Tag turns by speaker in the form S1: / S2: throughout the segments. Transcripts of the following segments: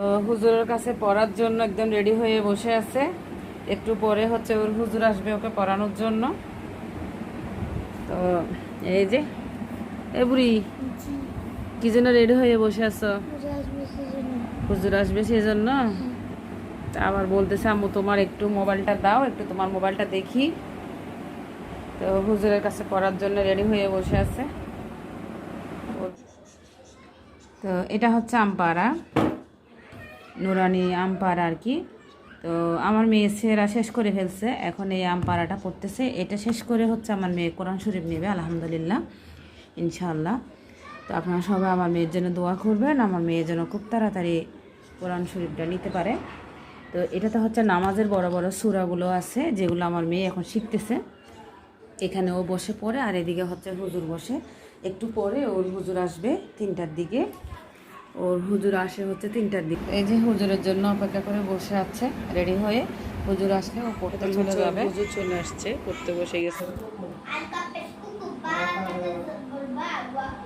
S1: তো হুজুরের কাছে পড়ার জন্য একদম রেডি হয়ে বসে আছে। একটু পরে হচ্ছে ওর হুজুর আসবে ওকে পড়ানোর জন্য। তো এই যে এ বুড়ি কি জন্য রেডি হয়ে বসে আছো? হুজুর আসবে সেই জন্য তা আবার বলতেছে আম্মু তোমার একটু মোবাইলটা দাও একটু তোমার মোবাইলটা দেখি। তো হুজুরের কাছে পড়ার জন্য রেডি হয়ে বসে আছে। তো এটা হচ্ছে আমপাড়া নুরানি আমপাড়া আর কি। তো আমার মেয়ে সেরা শেষ করে ফেলছে। এখন এই আমপাড়াটা পড়তেছে। এটা শেষ করে হচ্ছে আমার মেয়ে কোরআন শরীফ নেবে, আলহামদুলিল্লাহ, ইনশাআল্লাহ। তো আপনারা সবাই আমার মেয়ের জন্য দোয়া করবেন। আমার মেয়ের জন্য খুব তাড়াতাড়ি কোরআন শরীফটা নিতে পারে। তো এটাতে হচ্ছে নামাজের বড় বড় সুরাগুলো আছে, যেগুলো আমার মেয়ে এখন শিখতেছে। এখানে ও বসে পড়ে, আর এদিকে হচ্ছে হুজুর বসে। একটু পরে ওর হুজুর আসবে তিনটার দিকে। ওর হুজুর আসে হচ্ছে তিনটার দিকে এই যে হুজুরের জন্য অপেক্ষা করে বসে আছে রেডি হয়ে হুজুর আসলে ও পড়তে চলে যাবে হুজুর চলে আসছে পড়তে বসে গেছে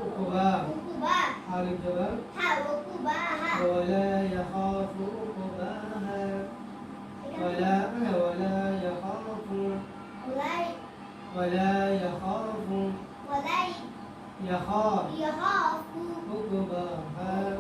S2: عقباه حال الجبل ولا يخاف عقباها ولا ولا يخاف ولا يخاف. يخاف. عقباها